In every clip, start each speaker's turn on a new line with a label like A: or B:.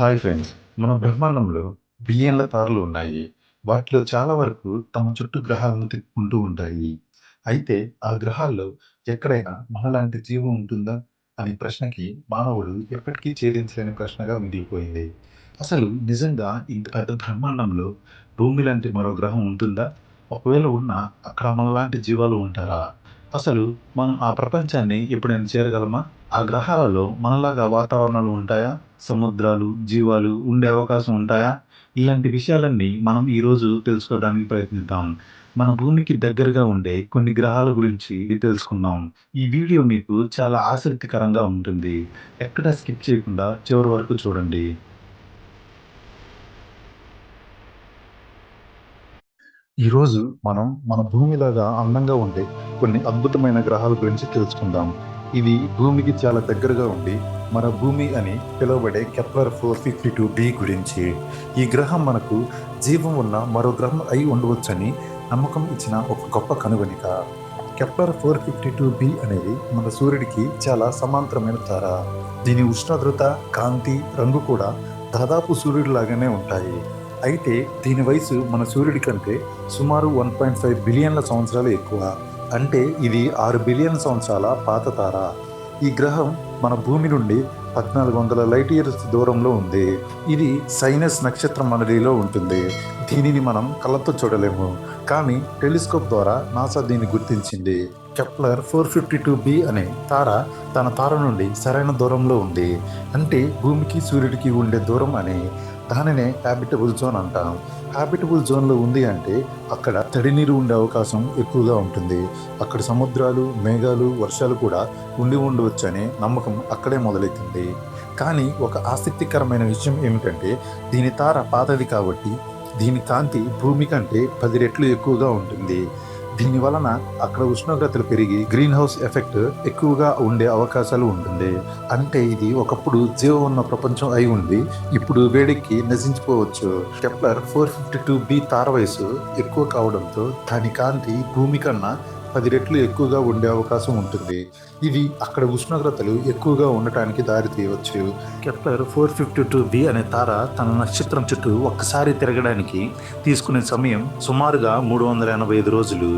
A: Hi friends మన బ్రహ్మాండంలో బిలియన్ల తారలు ఉన్నాయి. వాటిలో చాలా వరకు తమ చుట్టూ గ్రహాలను తిప్పుకుంటూ ఉంటాయి. అయితే ఆ గ్రహాల్లో ఎక్కడైనా మనలాంటి జీవం ఉంటుందా? అనే ప్రశ్నకి మానవుడు ఎప్పటికీ ఛేదించలేని ప్రశ్నగా మిగిలిపోయింది. అసలు నిజంగా ఇంత పెద్ద బ్రహ్మాండంలో భూమి లాంటి మరో గ్రహం ఉంటుందా? ఒకవేళ ఉన్నా అక్కడ మనలాంటి జీవాలు ఉంటారా? అసలు మనం ఆ ప్రపంచాన్ని ఎప్పుడైనా చేరగలమా? ఆ గ్రహాలలో మనలాగా వాతావరణాలు ఉంటాయా? సముద్రాలు జీవాలు ఉండే అవకాశం ఉంటాయా? ఇలాంటి విషయాలన్నీ మనం ఈరోజు తెలుసుకోవడానికి ప్రయత్నిద్దాం. మన భూమికి దగ్గరగా ఉండే కొన్ని గ్రహాల గురించి తెలుసుకుందాం. ఈ వీడియో మీకు చాలా ఆసక్తికరంగా ఉంటుంది. ఎక్కడ స్కిప్ చేయకుండా చివరి వరకు చూడండి. ఈరోజు మనం మన భూమిలాగా అందంగా ఉండే కొన్ని అద్భుతమైన గ్రహాల గురించి తెలుసుకుందాం. ఇవి భూమికి చాలా దగ్గరగా ఉండి మన భూమి అని పిలువబడే Kepler four fifty two B గురించి. ఈ గ్రహం మనకు జీవం ఉన్న మరో గ్రహం అయి ఉండవచ్చని నమ్మకం ఇచ్చిన ఒక గొప్ప కనుగొనిక. Kepler four fifty two B అనేది మన సూర్యుడికి చాలా సమాంతరమైన తార. దీని ఉష్ణోగ్రత కాంతి రంగు కూడా దాదాపు సూర్యుడిలాగానే ఉంటాయి. అయితే దీని వయసు మన సూర్యుడి కంటే సుమారు వన్ పాయింట్ ఫైవ్ బిలియన్ల సంవత్సరాలు ఎక్కువ. అంటే ఇది ఆరు బిలియన్ సంవత్సరాల పాత తార. ఈ గ్రహం మన భూమి నుండి పద్నాలుగు వందల లైట్ ఇయర్స్ దూరంలో ఉంది. ఇది సైనస్ నక్షత్ర మండలిలో ఉంటుంది. దీనిని మనం కళ్ళతో చూడలేము. కానీ టెలిస్కోప్ ద్వారా నాసా దీన్ని గుర్తించింది. Kepler four fifty two B అనే తార తన తార నుండి సరైన దూరంలో ఉంది. అంటే భూమికి సూర్యుడికి ఉండే దూరం అని దానినే హ్యాబిటబుల్ జోన్ అంటాం. హ్యాబిటబుల్ జోన్లో ఉంది అంటే అక్కడ తడి నీరు ఉండే అవకాశం ఎక్కువగా ఉంటుంది. అక్కడ సముద్రాలు మేఘాలు వర్షాలు కూడా ఉండి ఉండవచ్చు అనే నమ్మకం అక్కడే మొదలవుతుంది కానీ ఒక ఆసక్తికరమైన విషయం ఏమిటంటే దీని తార పాతది కాబట్టి దీని కాంతి భూమి కంటే పది రెట్లు ఎక్కువగా ఉంటుంది. దీని వలన అక్కడ ఉష్ణోగ్రతలు పెరిగి గ్రీన్ హౌస్ ఎఫెక్ట్ ఎక్కువగా ఉండే అవకాశాలు ఉంటుంది. అంటే ఇది ఒకప్పుడు జీవం ఉన్న ప్రపంచం అయి ఉంది. ఇప్పుడు వేడికి నశించిపోవచ్చు. Kepler four fifty two B తార వయసు ఎక్కువ కావడంతో దాని కాంతి భూమి కన్నా పది రెట్లు ఎక్కువగా ఉండే అవకాశం ఉంటుంది. ఇవి అక్కడ ఉష్ణోగ్రతలు ఎక్కువగా ఉండటానికి దారి తీయవచ్చు Kepler four fifty two B అనే తార తన నక్షత్రం చుట్టూ ఒక్కసారి తిరగడానికి తీసుకునే సమయం సుమారుగా మూడు వందల ఎనభై ఐదు రోజులు.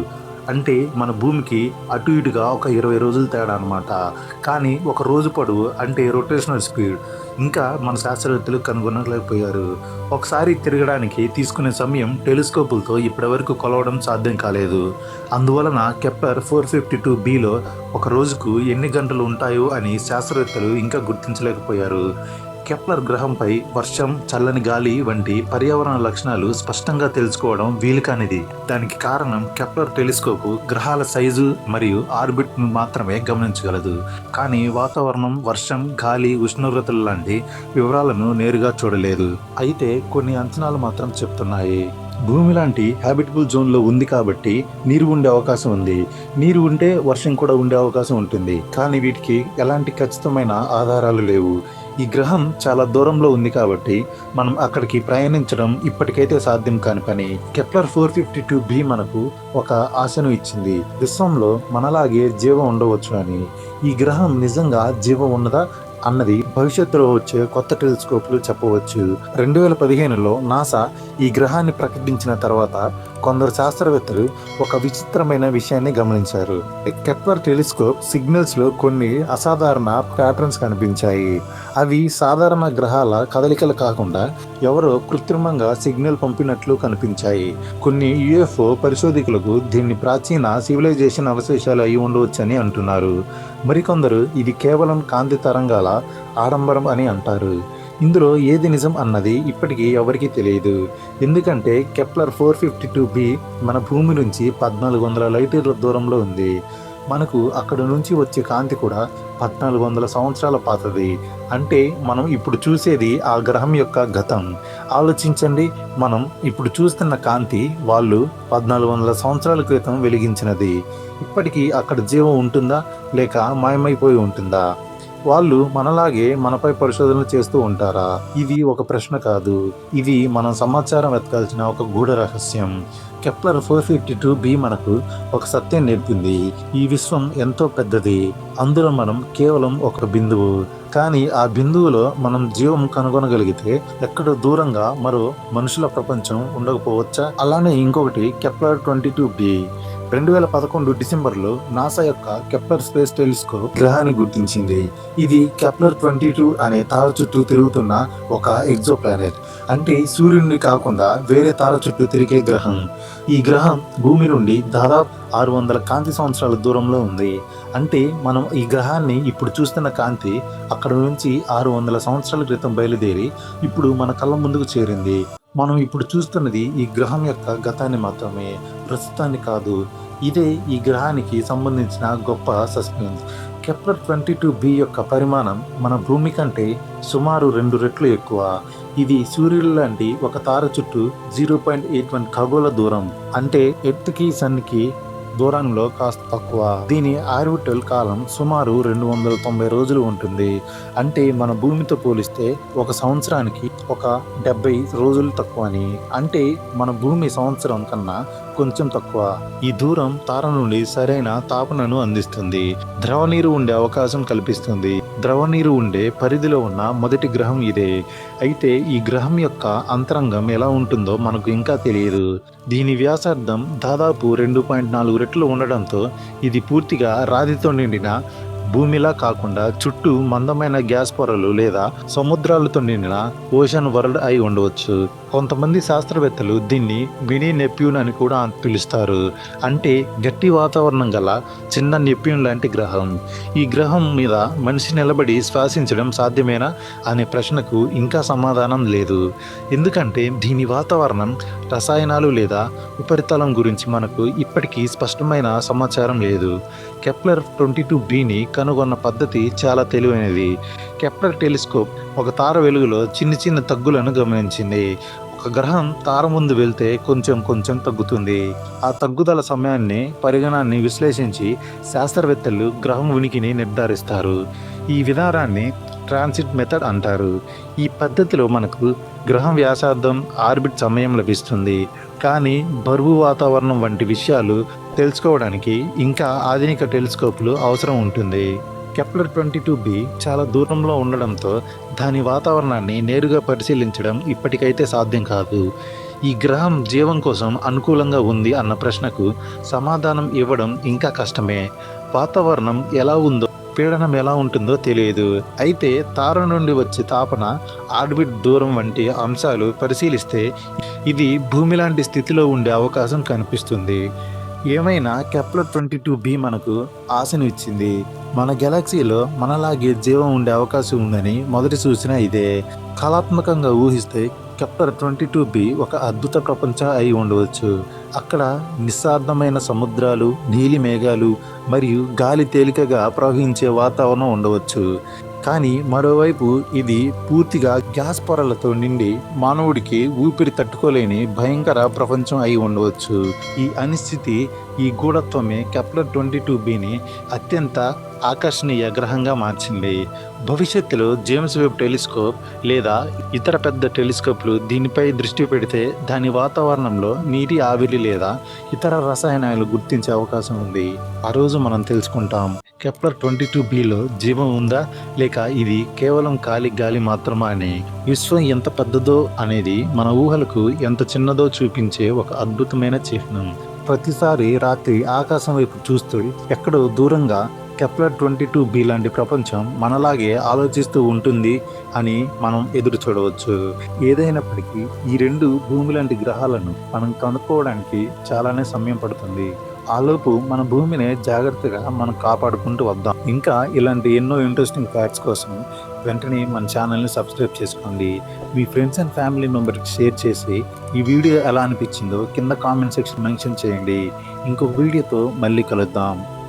A: అంటే మన భూమికి అటు ఇటుగా ఒక ఇరవై రోజులు తేడా అనమాట కానీ ఒక రోజు పొడవు అంటే రొటేషనల్ స్పీడ్ ఇంకా మన శాస్త్రవేత్తలు కనుగొనలేకపోయారు. ఒకసారి తిరగడానికి తీసుకునే సమయం టెలిస్కోపులతో ఇప్పటివరకు కొలవడం సాధ్యం కాలేదు. అందువలన కెప్పర్ ఫోర్ ఫిఫ్టీ టూ బిలో ఒక రోజుకు ఎన్ని గంటలు ఉంటాయో అని శాస్త్రవేత్తలు ఇంకా గుర్తించలేకపోయారు. కెప్లర్ గ్రహంపై వర్షం చల్లని గాలి వంటి పర్యావరణ లక్షణాలు స్పష్టంగా తెలుసుకోవడం వీలు కానిది. దానికి కారణం కెప్లర్ టెలిస్కోపు గ్రహాల సైజు మరియు ఆర్బిట్ మాత్రమే గమనించగలదు. కానీ వాతావరణం వర్షం గాలి ఉష్ణోగ్రతలు లాంటి వివరాలను నేరుగా చూడలేదు. అయితే కొన్ని అంచనాలు మాత్రం చెప్తున్నాయి. భూమి లాంటి హ్యాబిటబుల్ జోన్లో ఉంది కాబట్టి నీరు ఉండే అవకాశం ఉంది. నీరు ఉంటే వర్షం కూడా ఉండే అవకాశం ఉంటుంది. కానీ వీటికి ఎలాంటి ఖచ్చితమైన ఆధారాలు లేవు. ఈ గ్రహం చాలా దూరంలో ఉంది కాబట్టి మనం అక్కడికి ప్రయాణించడం ఇప్పటికైతే సాధ్యం కాని పని. Kepler four fifty two B మనకు ఒక ఆశను ఇచ్చింది. విశ్వంలో మనలాగే జీవం ఉండవచ్చు అని. ఈ గ్రహం నిజంగా జీవం ఉన్నదా? అన్నది భవిష్యత్తులో వచ్చే కొత్త టెలిస్కోప్లు చెప్పవచ్చు. రెండు వేల పదిహేనులో నాసా ఈ గ్రహాన్ని ప్రకటించిన తర్వాత కొందరు శాస్త్రవేత్తలు ఒక విచిత్రమైన విషయాన్ని గమనించారు. కెప్లర్ టెలిస్కోప్ సిగ్నల్స్లో కొన్ని అసాధారణ ప్యాటర్న్స్ కనిపించాయి. అవి సాధారణ గ్రహాల కదలికలు కాకుండా ఎవరో కృత్రిమంగా సిగ్నల్ పంపినట్లు కనిపించాయి. కొన్ని యుఎఫ్ఓ పరిశోధకులకు దీన్ని ప్రాచీన సివిలైజేషన్ అవశేషాలు అయి ఉండవచ్చని అంటున్నారు. మరికొందరు ఇది కేవలం కాంతి తరంగాల ఆడంబరం అని అంటారు. ఇందులో ఏది నిజం అన్నది ఇప్పటికీ ఎవరికీ తెలియదు. ఎందుకంటే Kepler four fifty two B మన భూమి నుంచి పద్నాలుగు వందల లైట్ల దూరంలో ఉంది. మనకు అక్కడ నుంచి వచ్చే కాంతి కూడా పద్నాలుగు వందల సంవత్సరాల పాతది. అంటే మనం ఇప్పుడు చూసేది ఆ గ్రహం యొక్క గతం. ఆలోచించండి మనం ఇప్పుడు చూస్తున్న కాంతి వాళ్ళు పద్నాలుగు వందల సంవత్సరాల క్రితం వెలిగించినది. ఇప్పటికీ అక్కడ జీవం ఉంటుందా లేక మాయమైపోయి ఉంటుందా? వాళ్ళు మనలాగే మనపై పరిశోధనలు చేస్తూ ఉంటారా? ఇది ఒక ప్రశ్న కాదు. ఇది మనం సమాచారం వెతకాల్సిన ఒక గూఢ రహస్యం. Kepler four fifty two B మనకు ఒక సత్యం నేర్పింది. ఈ విశ్వం ఎంతో పెద్దది. అందులో మనం కేవలం ఒక బిందువు. కానీ ఆ బిందువులో మనం జీవం కనుగొనగలిగితే ఎక్కడో దూరంగా మరో మనుషుల ప్రపంచం ఉండకపోవచ్చా? అలానే ఇంకొకటి కెప్లర్ ట్వంటీ టూ బి. రెండు వేల పదకొండు డిసెంబర్లో నాసా యొక్క కెప్లర్ స్పేస్ టెలిస్కోప్ గ్రహాన్ని గుర్తించింది. ఇది కెప్లర్ ట్వంటీ టూ అనే తార చుట్టూ తిరుగుతున్న ఒక ఎగ్జో ప్లానెట్ అంటే సూర్యుడిని కాకుండా వేరే తార చుట్టూ తిరిగే గ్రహం. ఈ గ్రహం భూమి నుండి దాదాపు ఆరు వందల కాంతి సంవత్సరాల దూరంలో ఉంది. అంటే మనం ఈ గ్రహాన్ని ఇప్పుడు చూస్తున్న కాంతి అక్కడ నుంచి ఆరు వందల సంవత్సరాల క్రితం బయలుదేరి ఇప్పుడు మన కళ్ళ ముందుకు చేరింది. మనం ఇప్పుడు చూస్తున్నది ఈ గ్రహం యొక్క గతాన్ని మాత్రమే ప్రస్తుతాన్ని కాదు. ఇదే ఈ గ్రహానికి సంబంధించిన గొప్ప suspense. Kepler twenty two B యొక్క పరిమాణం మన భూమి కంటే సుమారు రెండు రెట్లు ఎక్కువ. ఇది సూర్యుడు లాంటి ఒక తార చుట్టూ జీరో పాయింట్ ఎయిట్ వన్ ఖగోళ దూరం. అంటే ఎర్త్కి సన్కి దూరంలో కాస్త తక్కువ. దీని ఆర్బిటల్ కాలం సుమారు రెండు వందల తొంభై రోజులు ఉంటుంది. అంటే మన భూమితో పోలిస్తే ఒక సంవత్సరానికి ఒక డెబ్బై రోజులు తక్కువ అని అంటే మన భూమి సంవత్సరం కన్నా కొంచెం తక్కువ. ఈ దూరం తార నుండి సరైన తాపనను అందిస్తుంది. ద్రవ నీరు ఉండే అవకాశం కల్పిస్తుంది. ద్రవ నీరు ఉండే పరిధిలో ఉన్న మొదటి గ్రహం ఇదే. అయితే ఈ గ్రహం యొక్క అంతరంగం ఎలా ఉంటుందో మనకు ఇంకా తెలియదు. దీని వ్యాసార్థం దాదాపు రెండు పాయింట్ నాలుగు రెట్లు ఉండడంతో ఇది పూర్తిగా రాతితో నిండిన భూమిలా కాకుండా చుట్టూ మందమైన గ్యాస్ పొరలు లేదా సముద్రాలతో నిండిన ఓషన్ వరల్డ్ అయి ఉండవచ్చు. కొంతమంది శాస్త్రవేత్తలు దీన్ని మినీ నెప్యూన్ అని కూడా పిలుస్తారు. అంటే గట్టి వాతావరణం గల చిన్న నెప్యూన్ లాంటి గ్రహం. ఈ గ్రహం మీద మనిషి నిలబడి శ్వాసించడం సాధ్యమేనా? అనే ప్రశ్నకు ఇంకా సమాధానం లేదు. ఎందుకంటే దీని వాతావరణం రసాయనాలు లేదా ఉపరితలం గురించి మనకు ఇప్పటికీ స్పష్టమైన సమాచారం లేదు. కెప్లర్ ట్వంటీ టూ బిని కనుగొన్న పద్ధతి చాలా తెలివైనది. కెప్లర్ టెలిస్కోప్ ఒక తార వెలుగులో చిన్న చిన్న తగ్గులను గమనించింది. ఒక గ్రహం తార ముందు వెళ్తే కొంచెం కొంచెం తగ్గుతుంది. ఆ తగ్గుదల సమయాన్ని పరిగణాన్ని విశ్లేషించి శాస్త్రవేత్తలు గ్రహం ఉనికిని నిర్ధారిస్తారు. ఈ విధానాన్ని ట్రాన్సిట్ మెథడ్ అంటారు. ఈ పద్ధతిలో మనకు గ్రహం వ్యాసార్థం ఆర్బిట్ సమయం లభిస్తుంది. కానీ బరువు వాతావరణం వంటి విషయాలు తెలుసుకోవడానికి ఇంకా ఆధునిక టెలిస్కోప్లు అవసరం ఉంటుంది. కెప్లర్ ట్వంటీ టూ బి చాలా దూరంలో ఉండడంతో దాని వాతావరణాన్ని నేరుగా పరిశీలించడం ఇప్పటికైతే సాధ్యం కాదు. ఈ గ్రహం జీవం కోసం అనుకూలంగా ఉంది అన్న ప్రశ్నకు సమాధానం ఇవ్వడం ఇంకా కష్టమే. వాతావరణం ఎలా ఉందో పీడనం ఎలా ఉంటుందో తెలియదు. అయితే తార నుండి వచ్చే తాపన ఆర్బిట్ దూరం వంటి అంశాలు పరిశీలిస్తే ఇది భూమి లాంటి స్థితిలో ఉండే అవకాశం కనిపిస్తుంది. ఏమైనా కెప్లర్ ట్వంటీ టూ బి మనకు ఆశను ఇచ్చింది. మన గెలాక్సీలో మనలాగే జీవం ఉండే అవకాశం ఉందని మొదటి సూచన ఇదే. కళాత్మకంగా ఊహిస్తే కెప్లర్ ట్వంటీ టూ బి ఒక అద్భుత ప్రపంచం అయి ఉండవచ్చు. అక్కడ నిస్సార్థమైన సముద్రాలు నీలి మేఘాలు మరియు గాలి తేలికగా ప్రవహించే వాతావరణం ఉండవచ్చు. కానీ మరోవైపు ఇది పూర్తిగా గ్యాస్ పొరలతో నిండి మానవుడికి ఊపిరి తట్టుకోలేని భయంకర ప్రపంచం అయి ఉండవచ్చు. ఈ అనిశ్చితి ఈ గూఢత్వమే కెప్లర్ ట్వంటీ టూ బిని అత్యంత ఆకర్షణీయ గ్రహంగా మార్చింది. భవిష్యత్తులో జేమ్స్ వెబ్ టెలిస్కోప్ లేదా ఇతర పెద్ద టెలిస్కోప్లు దీనిపై దృష్టి పెడితే దాని వాతావరణంలో నీటి ఆవిరి లేదా ఇతర రసాయనాలు గుర్తించే అవకాశం ఉంది. ఆ రోజు మనం తెలుసుకుంటాం. కెప్లర్ ట్వంటీ టూ బిలో జీవం ఉందా? లేక ఇది కేవలం కాలి గాలి మాత్రమా అని? విశ్వం ఎంత పెద్దదో అనేది మన ఊహలకు ఎంత చిన్నదో చూపించే ఒక అద్భుతమైన చిహ్నం. ప్రతిసారి రాత్రి ఆకాశం వైపు చూస్తూ ఎక్కడో దూరంగా కెప్లర్ ట్వంటీ టూ బి లాంటి ప్రపంచం మనలాగే ఆలోచిస్తూ ఉంటుంది అని మనం ఎదురు చూడవచ్చు. ఏదైనప్పటికీ ఈ రెండు భూమి లాంటి గ్రహాలను మనం కనుక్కోవడానికి చాలానే సమయం పడుతుంది. ఆలోపు మన భూమిని జాగ్రత్తగా మనం కాపాడుకుంటూ వద్దాం. ఇంకా ఇలాంటి ఎన్నో ఇంట్రెస్టింగ్ ఫ్యాక్ట్స్ కోసం వెంటనే మన ఛానల్ని సబ్స్క్రైబ్ చేసుకోండి. మీ ఫ్రెండ్స్ అండ్ ఫ్యామిలీ మెంబర్కి షేర్ చేసి ఈ వీడియో ఎలా అనిపించిందో కింద కామెంట్ సెక్షన్ మెన్షన్ చేయండి. ఇంకొక వీడియోతో మళ్ళీ కలుద్దాం.